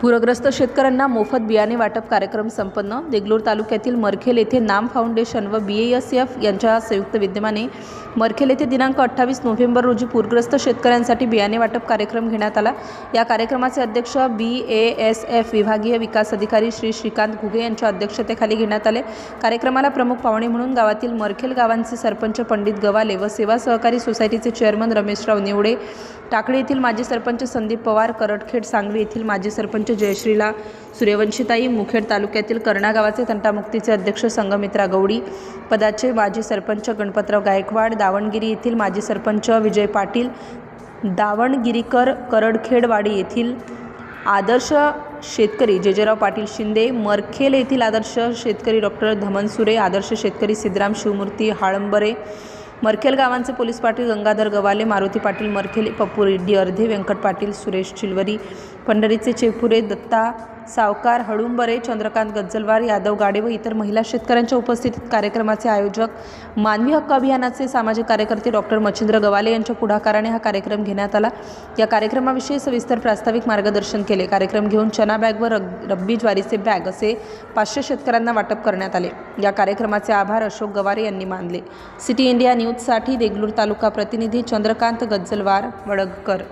पूरग्रस्त शेतकऱ्यांना मोफत बियाणे वाटप कार्यक्रम संपन्न. देगलूर तालुक्यातील मरखेल येथे नाम फाउंडेशन व बी एस एफ यांच्या संयुक्त विद्यमाने मरखेल येथे दिनांक अठ्ठावीस नोव्हेंबर रोजी पूरग्रस्त शेतकऱ्यांसाठी बियाणे वाटप कार्यक्रम घेण्यात आला. या कार्यक्रमाचे अध्यक्ष बी ए एस एफ विभागीय विकास अधिकारी श्री श्रीकांत घुगे यांच्या अध्यक्षतेखाली घेण्यात आले. कार्यक्रमाला प्रमुख पाहुणे म्हणून गावातील मरखेल गावांचे सरपंच पंडित गवाले व सेवा सहकारी सोसायटीचे चेअरमन रमेशराव निवडे टाकळी येथील माजी सरपंच संदीप पवार करटखेड सांगवी येथील माजी सरपंच जयश्रीला सूर्यवंशीताई मुखेड तालुक्यातील कर्णा गावाचे तंटामुक्तीचे अध्यक्ष संगमित्रा गौडी पदाचे माजी सरपंच गणपतराव गायकवाड दावणगिरी येथील माजी सरपंच विजय पाटील दावणगिरीकर करडखेडवाडी येथील आदर्श शेतकरी जेजेराव पाटील शिंदे मरखेल येथील आदर्श शेतकरी डॉक्टर धमन सुरे आदर्श शेतकरी सिद्धराम शिवमूर्ती हाळंबरे मरखेल गावांचे पोलीस पाटील गंगाधर गवाले मारुती पाटील मरखेल पप्पू रेड्डी अर्धे व्यंकट पाटील सुरेश चिलवरी पंढरीचे चेपुरे दत्ता सावकार हळुंबरे चंद्रकांत गज्जलवार यादव गाडे व इतर महिला शेतकऱ्यांच्या उपस्थितीत कार्यक्रमाचे आयोजक मानवी हक्क अभियानाचे सामाजिक कार्यकर्ते डॉक्टर मच्छिंद्र गवाले यांच्या पुढाकाराने हा कार्यक्रम घेण्यात आला. या कार्यक्रमाविषयी सविस्तर प्रास्ताविक मार्गदर्शन केले. कार्यक्रम घेऊन चना बॅग व रग रब्बी ज्वारीचे बॅग असे पाचशे शेतकऱ्यांना वाटप करण्यात आले. या कार्यक्रमाचे आभार अशोक गवारे यांनी मानले. सिटी इंडिया न्यूजसाठी देगलूर तालुका प्रतिनिधी चंद्रकांत गज्जलवार वडगकर.